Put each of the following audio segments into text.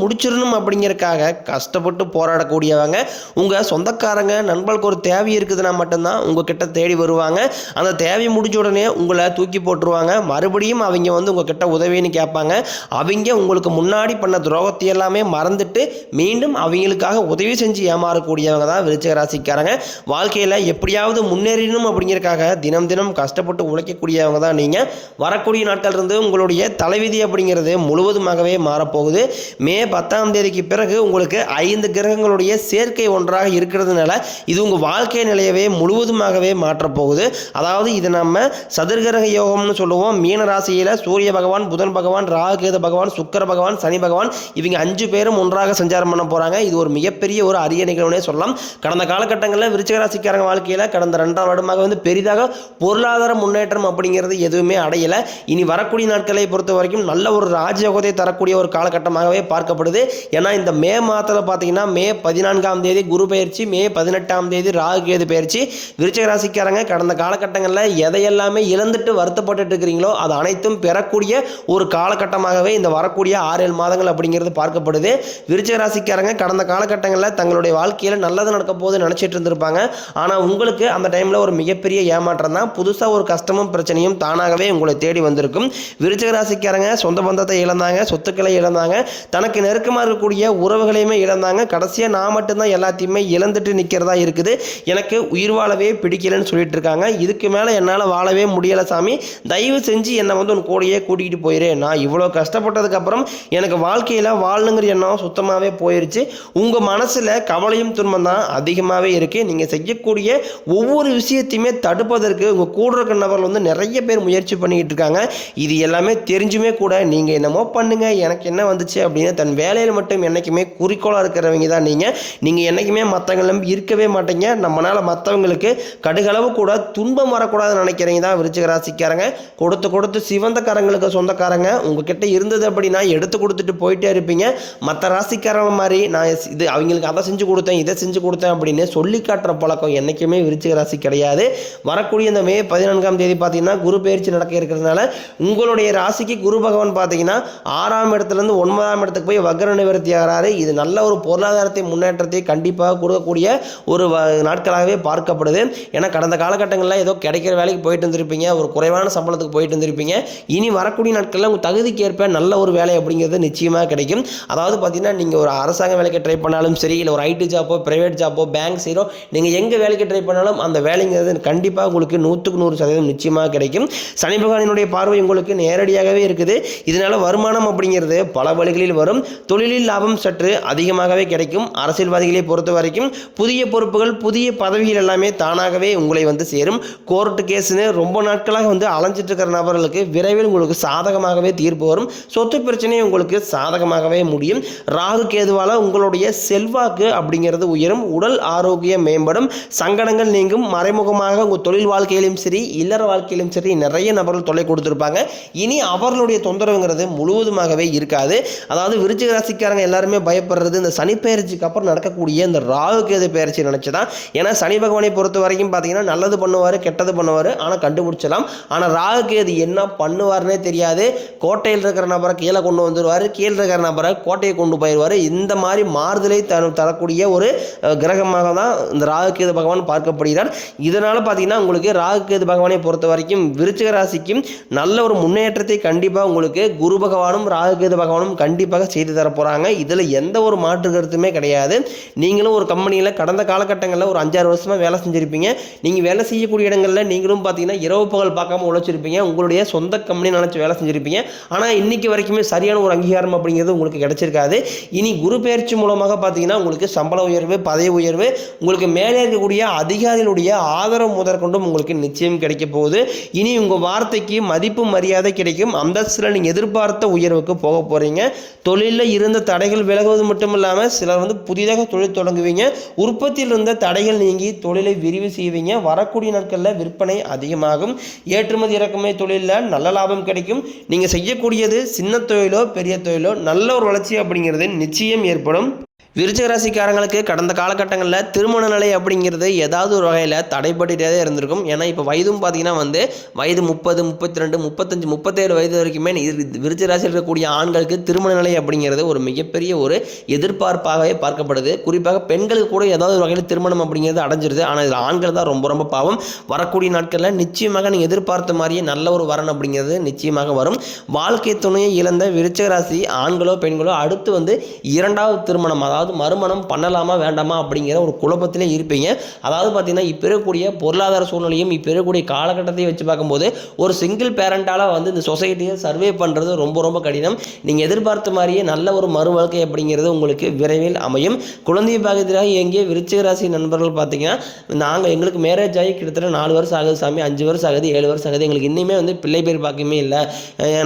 முடிச்சிடணும் அப்படிங்கிறக்காக கஷ்டப்பட்டு போராடக்கூடியவங்க. உங்கள் சொந்தக்காரங்க நண்பர்களுக்கு ஒரு தேவை இருக்குதுன்னா மட்டும்தான் உங்ககிட்ட தேடி வருவாங்க. அந்த தேவை முடிஞ்ச உடனே உங்களை தூக்கி போட்டுருவாங்க. மறுபடியும் அவங்க வந்து உங்ககிட்ட உதவின்னு கேட்பாங்க. அவங்க உங்களுக்கு முன்னாடி பண்ண துரோகத்தை எல்லாமே மறந்துட்டு மீண்டும் அவங்களுக்காக உதவி செஞ்சு ஏமாறக்கூடியவங்க தான் விருச்சிக ராசிக்காரங்க. வாழ்க்கையில் எப்படியாவது முன்னேறணும் அப்படிங்கிறக்காக தினம் தினம் கஷ்டப்பட்டு உழைக்கக்கூடியவங்க தான் நீங்கள் வரக்கூடிய நாட்கள் இருந்து உங்களுடைய தலைவிதி அப்படிங்கிறது முழுவதுமாகவே மாறப்போகுது. மே மே பத்தாம் தேதிக்கு பிறகு உங்களுக்கு ஐந்து கிரகங்களுடைய சேர்க்கை ஒன்றாக இருக்கிறதுனால இது உங்கள் வாழ்க்கை நிலையவே முழுவதுமாகவே மாற்றப்போகுது. அதாவது இது நம்ம சதுர்கிரக யோகம்னு சொல்லுவோம். மீன ராசியில் சூரிய பகவான் புதன் பகவான் ராகுகேது பகவான் சுக்கர பகவான் சனி பகவான் இவங்க அஞ்சு பேரும் ஒன்றாக சஞ்சாரம் பண்ண போகிறாங்க இது ஒரு மிகப்பெரிய ஒரு அரிய நிகழ்வுனே சொல்லலாம். கடந்த காலகட்டங்களில் விருச்சிக ராசிக்காரங்க வாழ்க்கையில் கடந்த ரெண்டாம் வருடமாக வந்து பெரிதாக பொருளாதார முன்னேற்றம் அப்படிங்கிறது எதுவுமே அடையலை. இனி வரக்கூடிய நாட்களை பொறுத்த வரைக்கும் நல்ல ஒரு ராஜயோகத்தை தரக்கூடிய ஒரு காலகட்டமாகவே பார்க்கப்படுது. ஏன்னா இந்த மே மாதத்தில் பார்த்தீங்கன்னா மே பதினான்காம் தேதி குரு பயிற்சி மே பதினெட்டாம் தேதி ராகு கேது பயிற்சி. விருச்சக ராசிக்காரங்க கடந்த காலகட்டங்களில் எதையெல்லாமே இழந்துட்டு வருத்தப்பட்டுட்டு இருக்கிறீங்களோ அது அனைத்தும் பெறக்கூடிய ஒரு காலகட்டமாகவே இந்த வரக்கூடிய ஆறு ஏழு மாதங்கள் அப்படிங்கிறது பார்க்கப்படுது. விருச்சக ராசிக்காரங்க கடந்த காலகட்டங்களில் தங்களுடைய வாழ்க்கையில் நல்லது நடக்க போது நினச்சிட்டு இருந்திருப்பாங்க. ஆனால் உங்களுக்கு அந்த டைமில் ஒரு மிகப்பெரிய ஏமாற்றம் தான். புதுசாக ஒரு கஷ்டமும் பிரச்சனையும் தானாகவே உங்களை தேடி வந்திருக்கும். விருச்சக ராசிக்காரங்க சொந்த பந்தத்தை இழந்தாங்க சொத்துக்களை இழந்தாங்க. தனக்கு நெருக்கமாக இருக்கக்கூடிய உறவுகளையுமே இழந்தாங்க. கடைசியாக நான் மட்டும்தான் எல்லாத்தையுமே இழந்துட்டு நிற்கிறதா இருக்குது. எனக்கு உயிர் வாழவே பிடிக்கலன்னு சொல்லிட்டு இருக்காங்க. இதுக்கு மேலே என்னால் வாழவே முடியலை சாமி. தயவு செஞ்சு என்னை வந்து உன் கூடயே கூட்டிகிட்டு போயிரு. நான் இவ்வளோ கஷ்டப்பட்டதுக்கப்புறம் எனக்கு வாழ்க்கையில் வாழணுங்கிற எண்ணம் சுத்தமாகவே போயிருச்சு. உங்கள் மனசில் கவலையும் துன்பம் தான் அதிகமாகவே இருக்குது நீங்கள் செய்யக்கூடிய ஒவ்வொரு விஷயத்தையுமே தடுப்பதற்கு உங்கள் கூட இருக்கிற நபர்கள் வந்து நிறைய பேர் முயற்சி பண்ணிக்கிட்டு இருக்காங்க. இது எல்லாமே தெரிஞ்சுமே கூட நீங்கள் என்னமோ பண்ணுங்கள் எனக்கு என்ன வந்துச்சு அப்படின்னு தன் வேலையில் மட்டும் என்றைக்குமே குறிக்கோளாக இருக்கிறவங்க தான் நீங்கள் நீங்கள் என்றைக்குமே மற்றவங்கள நம்பி இருக்கவே மாட்டீங்க. நம்மளால் மற்றவங்களுக்கு கடுகளவு கூட துன்பம் வரக்கூடாதுன்னு நினைக்கிறீங்க தான் விருச்சிக ராசிக்காரங்க கொடுத்து கொடுத்து சிவந்தக்காரங்களுக்கு சொந்தக்காரங்க. உங்ககிட்ட இருந்தது அப்படின்னா எடுத்து கொடுத்துட்டு போயிட்டே இருப்பீங்க. மற்ற ராசிக்காரங்க மாதிரி நான் இது அவங்களுக்கு அதை செஞ்சு கொடுத்தேன் இதை செஞ்சு கொடுத்தேன் அப்படின்னு சொல்லி காட்டுற பழக்கம் என்றைக்குமே விருச்சிக ராசி கிடையாது. வரக்கூடிய இந்த மே பதினான்காம் தேதி பார்த்தீங்கன்னா குரு பயிற்சி நடக்க இருக்கிறதுனால உங்களுடைய ராசிக்கு குரு பகவான் பார்த்தீங்கன்னா ஆறாம் இடத்துலேருந்து ஒன்பதாம் இடத்துக்கு போய் வக்ர நிவர்த்தி ஆகிறாரு இது நல்ல ஒரு பொருளாதாரத்தை முன்னேற்றத்தை கண்டிப்பாக கொடுக்கக்கூடிய ஒரு வ- நாட்களாகவே பார்க்கப்படுது. ஏன்னா கடந்த காலகட்டங்களில் ஏதோ கிடைக்கிற வேலைக்கு போயிட்டு இருந்திருப்பீங்க ஒரு குறைவான சம்பளத்துக்கு போயிட்டு இருந்திருப்பீங்க இனி வரக்கூடிய நாட்களில் உங்கள் தகுதிக்கு ஏற்ப நல்ல ஒரு வேலை அப்படிங்கிறது நிச்சயமாக கிடைக்கும். அதாவது பார்த்தீங்கன்னா நீங்கள் ஒரு அரசாங்க வேலைக்கு ட்ரை பண்ணாலும் சரி இல்லை ஒரு ஐடி ஜாப்போ ப்ரைவேட் ஜாப்போ பேங்க் செய்கிறோ நீங்கள் எங்கே வேலைக்கு ட்ரை பண்ணாலும் அந்த வேலைங்கிறது கண்டிப்பாக உங்களுக்கு நூற்றுக்கு நூறு சதவீதம் நிச்சயமாக கிடைக்கும். சனி பகவானினுடைய பார்வை உங்களுக்கு நேரடியாகவே இருக்குது. இதனால் வருமானம் அப்படிங்கிறது பல வழிகளில் வரும். தொழிலில் லாபம் சற்று அதிகமாகவே கிடைக்கும். அரசியல்வாதிகளை பொறுத்த வரைக்கும் புதிய பொறுப்புகள் புதிய பதவிகள் எல்லாமே தானாகவே உங்களை வந்து சேரும். கோர்ட்டு கேஸ்னு ரொம்ப நாட்களாக வந்து அலைஞ்சிட்டு இருக்கிற நபர்களுக்கு விரைவில் உங்களுக்கு சாதகமாகவே தீர்ப்பு வரும். சொத்து பிரச்சனை உங்களுக்கு சாதகமாகவே முடியும். ராகு கேதுவால் உங்களுடைய செல்வாக்கு அப்படிங்கிறது உயரும். உடல் ஆரோக்கியம் மேம்படும். சங்கடங்கள் நீங்கும். மறைமுகமாக உங்கள் தொழில் வாழ்க்கையிலும் சரி இல்லற வாழ்க்கையிலும் சரி நிறைய நபர்கள் தொல்லை கொடுத்துருப்பாங்க. இனி அவர்களுடைய தொந்தரவுங்கிறது முழுவதுமாகவே இருக்காது. அதாவது விருச்சிக ராசிக்காரங்க எல்லாருமே பயப்படுறது இந்த சனி பெயர்ச்சிக்கு அப்புறம் நடக்கக்கூடிய இந்த ராகு கேது பெயர்ச்சி நினச்சி தான் ஏன்னா சனி பகவானை பொறுத்த வரைக்கும் பார்த்தீங்கன்னா நல்லது பண்ணுவார் கெட்டது பண்ணுவார் ஆனால் கண்டுபிடிச்சலாம் ஆனால் ராகு கேது என்ன பண்ணுவார்னே தெரியாது. கோட்டையில் இருக்கிற நபரை கீழே கொண்டு வந்துடுவார் கீழே இருக்கிற நபரை கோட்டையை கொண்டு போயிடுவார் இந்த மாதிரி மாறுதலை த தரக்கூடிய ஒரு கிரகமாக தான் இந்த ராகு கேது பகவான் பார்க்கப்படுகிறார். இதனால் பார்த்தீங்கன்னா உங்களுக்கு ராகு கேது பகவானை பொறுத்த வரைக்கும் விருச்சிக ராசிக்கும் நல்ல ஒரு முன்னேற்றத்தை கண்டிப்பாக உங்களுக்கு குரு பகவானும் ராகு கேது பகவானும் கண்டிப்பாக செய்து தர போகிறாங்க இதில் எந்த ஒரு மாற்று கருத்துமே கிடையாது. நீங்களும் ஒரு கம்பெனியில் கடந்த காலகட்டங்களில் ஒரு அஞ்சாறு வருஷமாக வேலை செஞ்சுருப்பீங்க. நீங்கள் வேலை செய்யக்கூடிய இடங்களில் நீங்களும் பார்த்தீங்கன்னா இரவு பகல் பார்க்காம உழைச்சிருப்பீங்க. உங்களுடைய சொந்த கம்பெனி நினச்சி வேலை செஞ்சுருப்பீங்க. ஆனால் இன்றைக்கி வரைக்குமே சரியான ஒரு அங்கீகாரம் அப்படிங்கிறது உங்களுக்கு கிடச்சிருக்காது. இனி குரு பயிற்சி மூலமாக பார்த்தீங்கன்னா உங்களுக்கு சம்பள உயர்வு பதவி உயர்வு உங்களுக்கு மேலே இருக்கக்கூடிய அதிகாரிகளுடைய ஆதரவு முதற்கொண்டும் உங்களுக்கு நிச்சயம் கிடைக்க போகுது. இனி உங்கள் வார்த்தைக்கு மதிப்பு மரியாதை கிடைக்கும். அந்தஸ்தில் நீங்கள் எதிர்பார்த்த உயர்வுக்கு போக போகிறீங்க தொழில் தொழிலில் இருந்த தடைகள் விலகுவது மட்டும் இல்லாமல் சிலர் வந்து புதிதாக தொழில் தொடங்குவீங்க. உற்பத்தியில் இருந்த தடைகள் நீங்கி தொழிலை விரிவு செய்வீங்க. வரக்கூடிய நாட்களில் விற்பனை அதிகமாகும். ஏற்றுமதி இறக்குமதி தொழிலில் நல்ல லாபம் கிடைக்கும். நீங்கள் செய்யக்கூடியது சின்ன தொழிலோ பெரிய தொழிலோ நல்ல ஒரு வளர்ச்சி அப்படிங்கிறது நிச்சயம் ஏற்படும். விருச்சகராசிக்காரங்களுக்கு கடந்த காலகட்டங்களில் திருமண நிலை அப்படிங்கிறது ஏதாவது ஒரு வகையில் தடைப்பட்டுகிட்டே இருந்திருக்கும். ஏன்னா இப்போ வயதும் பார்த்தீங்கன்னா வந்து வயது முப்பது முப்பத்தி ரெண்டு முப்பத்தஞ்சு முப்பத்தேழு வயது வரைக்குமே விருச்சகராசியில் ராசியில் இருக்கக்கூடிய ஆண்களுக்கு திருமண நிலை அப்படிங்கிறது ஒரு மிகப்பெரிய ஒரு எதிர்பார்ப்பாகவே பார்க்கப்படுது. குறிப்பாக பெண்களுக்கு கூட ஏதாவது ஒரு வகையில் திருமணம் அப்படிங்கிறது அடைஞ்சிருது. ஆனால் இதில் ஆண்கள் தான் ரொம்ப ரொம்ப பாவம். வரக்கூடிய நாட்களில் நிச்சயமாக நீங்கள் எதிர்பார்த்த மாதிரியே நல்ல ஒரு வரன் அப்படிங்கிறது நிச்சயமாக வரும். வாழ்க்கை துணையை இழந்த விருச்சகராசி ஆண்களோ பெண்களோ அடுத்து வந்து இரண்டாவது திருமணம் அதாவது அதாவது மறுமணம் பண்ணலாமா வேண்டாமா அப்படிங்கிற ஒரு குழப்பத்திலே இருப்பீங்க. அதாவது பார்த்தீங்கன்னா இப்போ இருக்கக்கூடிய பொருளாதார சூழ்நிலையும் இப்போ இருக்கக்கூடிய காலகட்டத்தையும் வச்சு பார்க்கும்போது ஒரு சிங்கிள் பேரண்டால் வந்து இந்த சொசைட்டியை சர்வே பண்ணுறது ரொம்ப ரொம்ப கடினம். நீங்கள் எதிர்பார்த்த மாதிரியே நல்ல ஒரு மறு வாழ்க்கை அப்படிங்கிறது உங்களுக்கு விரைவில் அமையும். குழந்தை பாகத்திலாக எங்கே விருச்சிக ராசி நண்பர்கள் பார்த்தீங்கன்னா நாங்கள் எங்களுக்கு மேரேஜ் ஆகி கிட்டத்தட்ட நாலு வருஷம் ஆகுது சாமி அஞ்சு வருஷம் ஆகுது ஏழு வருஷம் ஆகுது. எங்களுக்கு இன்னுமே வந்து பிள்ளை பேர் பார்க்கவே இல்லை.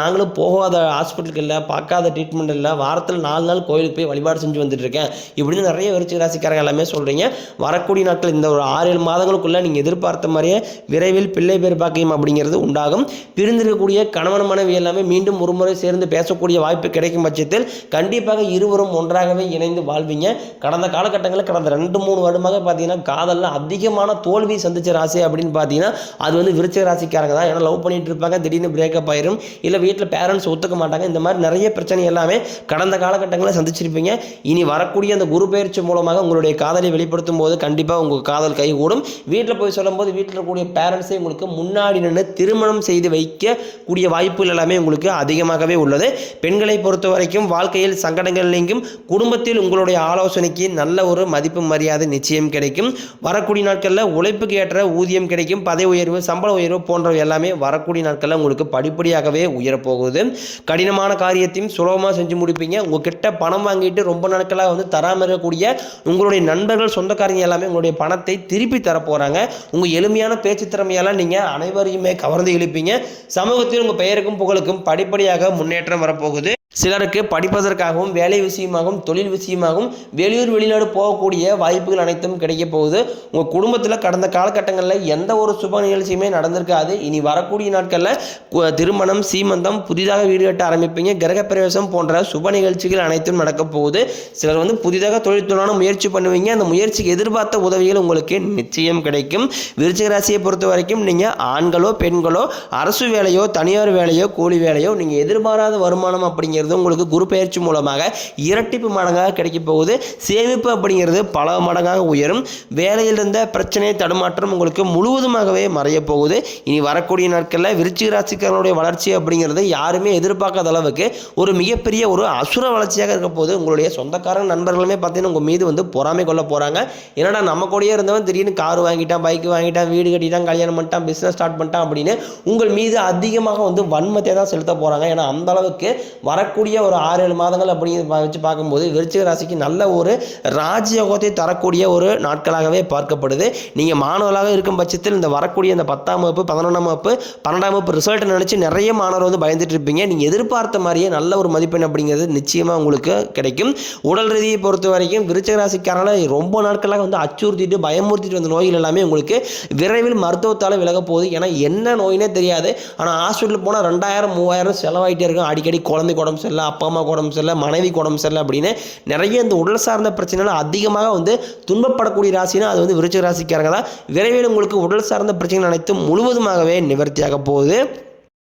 நாங்களும் போகாத ஹாஸ்பிட்டலுக்கு இல்லை பார்க்காத ட்ரீட்மெண்ட் இல்லை. வாரத்தில் நாலு நாள் கோயிலுக்கு போய் வழிபாடு செஞ்சு வந்துட்டு இருக்கேன். இப்படின்னு நிறைய விருச்சிக ராசிக்காரங்க எல்லாமே சொல்கிறீங்க வரக்கூடிய நாட்கள் இந்த ஒரு ஆறு ஏழு மாதங்களுக்குள்ளே நீங்கள் எதிர்பார்த்த மாதிரியே விரைவில் பிள்ளை பேர் பாக்கியம் அப்படிங்கிறது உண்டாகும். பிரிந்திருக்கக்கூடிய கணவன் மனைவி எல்லாமே மீண்டும் ஒரு முறை சேர்ந்து பேசக்கூடிய வாய்ப்பு கிடைக்கும் பட்சத்தில் கண்டிப்பாக இருவரும் ஒன்றாகவே இணைந்து வாழ்வீங்க. கடந்த காலகட்டங்களில் கடந்த ரெண்டு மூணு வருடமாக பார்த்தீங்கன்னா காதலில் அதிகமான தோல்வி சந்திச்ச ராசி அப்படின்னு பார்த்தீங்கன்னா அது வந்து விருச்சிக ராசிக்காரங்க தான். ஏன்னா லவ் பண்ணிட்டு இருப்பாங்க. திடீர்னு பிரேக்கப் ஆயிரும். இல்லை வீட்டில் பேரண்ட்ஸ் ஒத்துக்க மாட்டாங்க. இந்த மாதிரி நிறைய பிரச்சனை எல்லாமே கடந்த காலகட்டங்களில் சந்திச்சிருப்பீங்க. இனி வர வரக்கூடிய அந்த குரு பயிற்சி மூலமாக உங்களுடைய காதலை வெளிப்படுத்தும் போது கண்டிப்பாக உங்கள் காதல் கைகூடும் வீட்டில் போய் சொல்லும்போது வீட்டில் இருக்கக்கூடிய பேரண்ட்ஸே உங்களுக்கு முன்னாடி நின்று திருமணம் செய்து வைக்கக்கூடிய வாய்ப்புகள் எல்லாமே உங்களுக்கு அதிகமாகவே உள்ளது. பெண்களை பொறுத்த வரைக்கும் வாழ்க்கையில் சங்கடங்கள் நீங்கும். குடும்பத்தில் உங்களுடைய ஆலோசனைக்கு நல்ல ஒரு மதிப்பு மரியாதை நிச்சயம் கிடைக்கும். வரக்கூடிய நாட்களில் உழைப்புக்கு ஏற்ற ஊதியம் கிடைக்கும். பதவி உயர்வு சம்பள உயர்வு போன்றவை எல்லாமே வரக்கூடிய நாட்களில் உங்களுக்கு படிப்படியாகவே உயரப்போகுது. கடினமான காரியத்தையும் சுலபமாக செஞ்சு முடிப்பீங்க. உங்ககிட்ட பணம் வாங்கிட்டு ரொம்ப நாட்களாக வந்து தராமல் இருக்கக்கூடிய உங்களுடைய நண்பர்கள் சொந்தக்காரங்க எல்லாமே உங்களுடைய பணத்தை திருப்பி தரப்போகிறாங்க உங்கள் எளிமையான பேச்சு திறமையால் நீங்கள் அனைவரையுமே கவர்ந்து இழுப்பீங்க. சமூகத்தில் உங்கள் பெயருக்கும் புகழுக்கும் படிப்படியாக முன்னேற்றம் வரப்போகுது. சிலருக்கு படிப்பதற்காகவும் வேலை விஷயமாகவும் தொழில் விஷயமாகவும் வெளியூர் வெளிநாடு போகக்கூடிய வாய்ப்புகள் அனைத்தும் கிடைக்க போகுது. உங்கள் குடும்பத்தில் கடந்த காலகட்டங்களில் எந்த ஒரு சுப நிகழ்ச்சியுமே நடந்திருக்காது. இனி வரக்கூடிய நாட்களில் கு- திருமணம் சீமந்தம் புதிதாக வீடு கட்ட ஆரம்பிப்பீங்க. கிரகப்பிரவேசம் போன்ற சுப நிகழ்ச்சிகள் அனைத்தும் நடக்க போகுது. சிலர் வந்து புதிதாக தொழில் தொழிலான முயற்சி பண்ணுவீங்க. அந்த முயற்சிக்கு எதிர்பார்த்த உதவிகள் உங்களுக்கு நிச்சயம் கிடைக்கும். விருச்சிக ராசியை பொறுத்த வரைக்கும் நீங்கள் ஆண்களோ பெண்களோ அரசு வேலையோ தனியார் வேலையோ கூலி வேலையோ நீங்கள் எதிர்பாராத வருமானம் அப்படிங்கிறது உங்களுக்கு குரு பயிற்சி மூலமாக இரட்டிப்பு மடங்காக கிடைக்க போகுது. சேமிப்பு அப்படிங்கிறது பல மடங்காக உயரும். வேலையில் இருந்த பிரச்சனை தடுமாற்றம் உங்களுக்கு முழுவதுமாகவே மறைய போகுது. இனி வரக்கூடிய நாட்களில் விருச்சிக ராசிக்காரனுடைய வளர்ச்சி அப்படிங்கிறது யாருமே எதிர்பார்க்காத அளவுக்கு ஒரு மிகப்பெரிய ஒரு அசுர வளர்ச்சியாக இருக்க போது உங்களுடைய சொந்தக்காரங்க நண்பர்களுமே பார்த்தீங்கன்னா உங்கள் மீது வந்து பொறாமை கொள்ள போகிறாங்க என்னடா நம்ம கூடயே இருந்தவன் திடீர்னு கார் வாங்கிட்டான் பைக் வாங்கிட்டான் வீடு கட்டிட்டான் கல்யாணம் பண்ணிட்டான் பிஸ்னஸ் ஸ்டார்ட் பண்ணிட்டான் அப்படின்னு உங்கள் மீது அதிகமாக வந்து வன்மத்தை தான் செலுத்த போகிறாங்க ஏன்னா அந்த அளவுக்கு வர வரக்கூடிய ஒரு ஆறு ஏழு மாதங்கள் அப்படிங்கிறது வச்சு பார்க்கும்போது விருச்சிக ராசிக்கு நல்ல ஒரு ராஜயோகத்தை தரக்கூடிய ஒரு நாட்களாகவே பார்க்கப்படுது. நீங்கள் மாணவர்களாக இருக்கும் பட்சத்தில் இந்த வரக்கூடிய இந்த பத்தாம் வகுப்பு பதினொன்றாம் வகுப்பு பன்னெண்டாம் வகுப்பு ரிசல்ட்டை நினச்சி நிறைய மாணவர் வந்து பயந்துட்டு இருப்பீங்க. நீங்கள் எதிர்பார்த்த மாதிரியே நல்ல ஒரு மதிப்பெண் அப்படிங்கிறது நிச்சயமாக உங்களுக்கு கிடைக்கும். உடல் ரீதியை பொறுத்த வரைக்கும் விருச்சிக ராசிக்காரனால ரொம்ப நாட்களாக வந்து அச்சுறுத்திட்டு பயமுறுத்திட்டு வந்த நோய்கள் எல்லாமே உங்களுக்கு விரைவில் மருத்துவத்தால் விலக போகுது. ஏன்னா என்ன நோயினே தெரியாது. ஆனால் ஹாஸ்பிட்டல் போனால் ரெண்டாயிரம் மூவாயிரம் செலவாயிட்டே இருக்கும். அடிக்கடி குழந்தை குழந்தைக்கு உடம்பு சரியில்லை அப்பா அம்மா உடம்பு சரியில்லை மனைவிக்கு உடம்பு சரியில்லை அப்படின்னு நிறைய இந்த உடல் சார்ந்த பிரச்சனைகள் அதிகமாக வந்து துன்பப்படக்கூடிய ராசினா அது வந்து விருச்சிக ராசிக்காரங்க தான். விரைவில் உங்களுக்கு உடல் சார்ந்த பிரச்சனைகள் அனைத்தும் முழுவதுமாகவே நிவர்த்தியாக போகுது.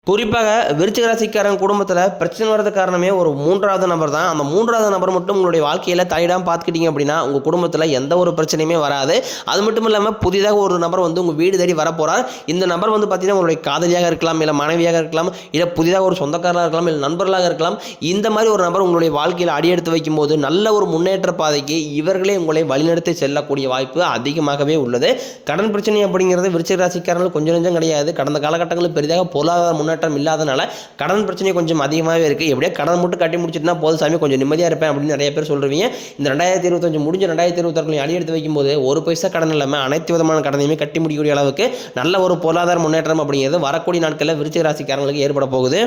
குறிப்பாக விருச்சிக ராசிக்காரன் குடும்பத்தில் பிரச்சனை வர்றது காரணமே ஒரு மூன்றாவது நபர் தான். அந்த மூன்றாவது நபர் மட்டும் உங்களுடைய வாழ்க்கையில் தலையிடாமல் பார்த்துக்கிட்டீங்க அப்படின்னா உங்கள் குடும்பத்தில் எந்த ஒரு பிரச்சனையுமே வராது. அது மட்டும் இல்லாமல் புதிதாக ஒரு நபர் வந்து உங்கள் வீடு தேடி வரப்போகிறார் இந்த நபர் வந்து பார்த்தீங்கன்னா உங்களுடைய காதலியாக இருக்கலாம் இல்லை மனைவியாக இருக்கலாம் இல்லை புதிதாக ஒரு சொந்தக்காரராக இருக்கலாம் இல்லை நண்பர்களாக இருக்கலாம். இந்த மாதிரி ஒரு நபர் உங்களுடைய வாழ்க்கையில் அடியெடுத்து வைக்கும்போது நல்ல ஒரு முன்னேற்ற பாதைக்கு இவர்களே உங்களை வழிநடத்தி செல்லக்கூடிய வாய்ப்பு அதிகமாகவே உள்ளது. கடன் பிரச்சனை அப்படிங்கிறது விருச்சிக ராசிக்காரர்கள் கொஞ்சம் கொஞ்சம் கிடையாது. கடந்த காலகட்டங்களில் பெரிதாக பொருளாதார முன்னேற்றம் இல்லாதனால கடன் பிரச்சனை கொஞ்சம் அதிகமாகவே இருக்குது எப்படியே கடன் மட்டும் கட்டி முடிச்சிட்டுனா போதும் சாமி கொஞ்சம் நிம்மதியாக இருப்பேன் அப்படின்னு நிறைய பேர் சொல்கிறீங்க இந்த ரெண்டாயிரத்தி இருபத்தஞ்சு முடிஞ்ச ரெண்டாயிரத்தி இருபத்தாறுல அடி எடுத்து வைக்கும்போது ஒரு பைசா கடன் இல்லாமல் அனைத்து விதமான கடனையுமே கட்டி முடிக்கக்கூடிய அளவுக்கு நல்ல ஒரு பொருளாதார முன்னேற்றம் அப்படிங்கிறது வரக்கூடிய நாட்களில் விருச்சிக ராசிக்காரங்களுக்கு ஏற்பட போகுது.